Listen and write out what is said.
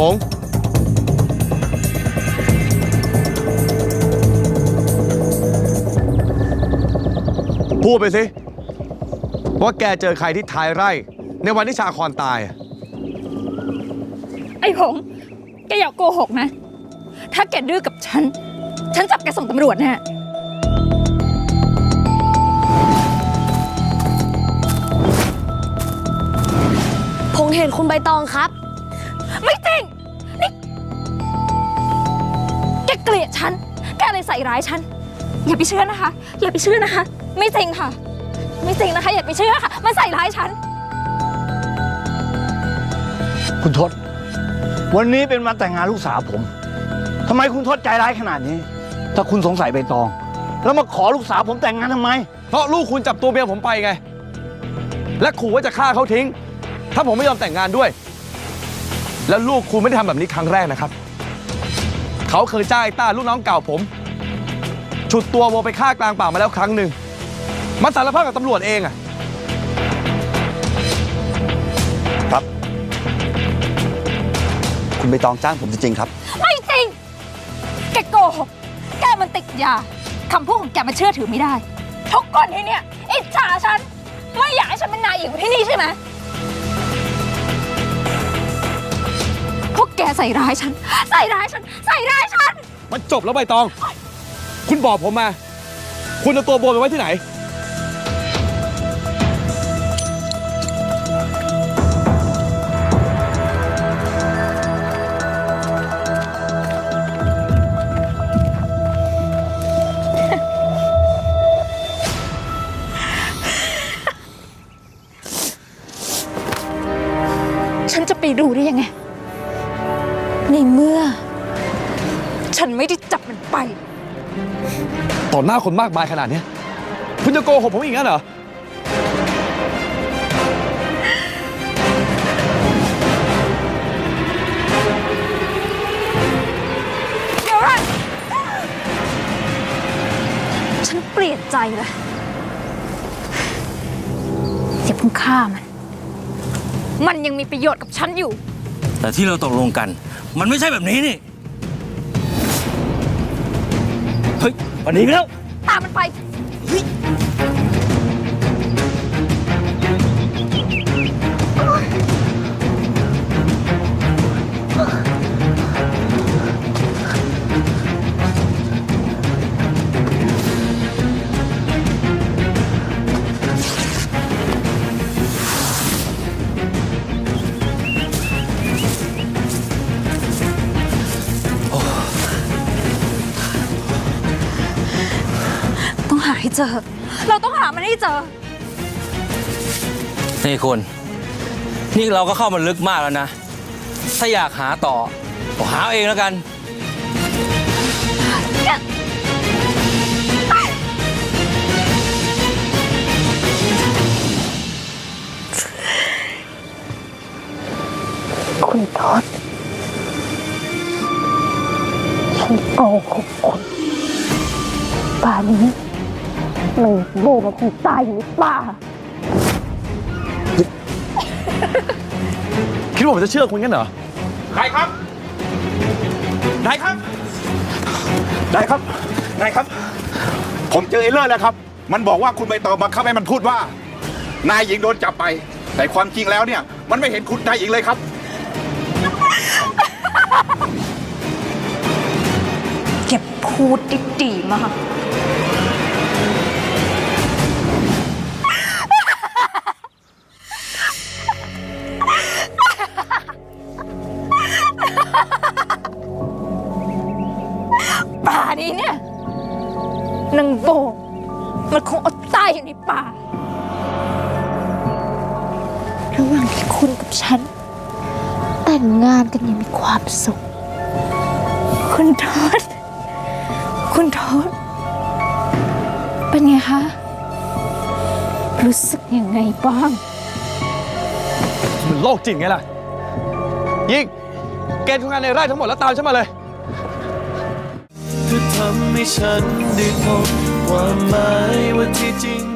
ผงพูดไปสิ ว่าแกเจอใครที่ท้ายไร่ ในวันที่ชาคอนตายอะไอ้หงแกอย่าโกหกนะ ถ้าแกดื้อกับฉัน ฉันจับแกส่งตำรวจแน่พงเห็นคุณใบตองครับ กเกลียดฉัน แกเลยใส่ร้ายฉัน อย่าไปเชื่อนะคะ อย่าไปเชื่อนะคะ ไม่จริงค่ะ ไม่จริงนะคะ อย่าไปเชื่อค่ะ มันใส่ร้ายฉัน คุณทศ วันนี้เป็นวันแต่งงานลูกสาวผมทำไมคุณทศใจร้ายขนาดนี้ ถ้าคุณสงสัยใบตอง แล้วมาขอลูกสาวผมแต่งงานทำไม เพราะลูกคุณจับตัวเมียผมไปไง และขู่ว่าจะฆ่าเขาทิ้ง ถ้าผมไม่ยอมแต่งงานด้วย แล้วลูกคุณไม่ได้ทำแบบนี้ครั้งแรกนะครับ เขาเคยจ้างไอ้ต้าลูกน้องเก่าผม ฉุดตัวโวไปฆ่ากลางป่ามาแล้วครั้งหนึ่งมันสารภาพกับตำรวจเองอะครับ คุณใบตองจ้างผมจริงๆครับ ไม่จริง แกโกหกแกมันติดยาคำพูดของแกมันเชื่อถือไม่ได้ทุกคนที่เนี่ยอิจฉาฉันไม่อยากให้ฉันเป็นนายหญิงของที่นี่ใช่ไหม แกใส่ร้ายฉัน ใส่ร้ายฉัน ใส่ร้ายฉัน มันจบแล้วใบตอง คุณบอกผมมา คุณเอาตัวโบไปไว้ที่ไหน ฉันจะไปดูได้ยังไง ในเมื่อ ฉันไม่ได้จับมันไป ต่อหน้าคนมากมายขนาดเนี้ยคุณจะโกหกผมอีกงั้นเหรอ เดี๋ยวก่อนฉันเปลี่ยนใจแล้วอย่าเพิ่งฆ่ามัน มันยังมีประโยชน์กับฉันอยู่ แต่ที่เราตกลงกัน มันไม่ใช่แบบนี้นี่ เฮ้ยวันนี้แล้ว ตามมันไปต้อง ให้เจอ เราต้องหามันให้เจอ นี่คุณ นี่เราก็เข้ามาลึกมากแล้วนะ ถ้าอยากหาต่อก็หาเอาเองแล้วกัน คุณทศฉันโกหกคุณป่านนี้ หนึ่งโบมันคงตายอยู่ในป่า คิดว่าผมจะเชื่อคุณงั้นเหรอใครครับนายครับนายครับนายครับ ผมเจอเอเลอร์แล้วครับ มันบอกว่าคุณใบตองบังคับให้มันพูดว่า นายหญิงโดนจับไป แต่ความจริงแล้วเนี่ย มันไม่เห็นคุณนายหญิงเลยครับ เก็บพูดดีๆมากานี้เนี่ยนางโบมันคงอดตายอยู่ในป่า ระหว่างที่คุณกับฉัน แต่งงานกันอย่างมีความสุข คุณทศคุณทศเป็นไงคะ รู้สึกยังไงบ้าง มันโลกจริงไงล่ะ ยิ่งเกณฑ์ทำงานในไร่ทั้งหมดแล้วตามฉันมาเลย ทำให้ฉันได้พบความหมายว่าที่จริง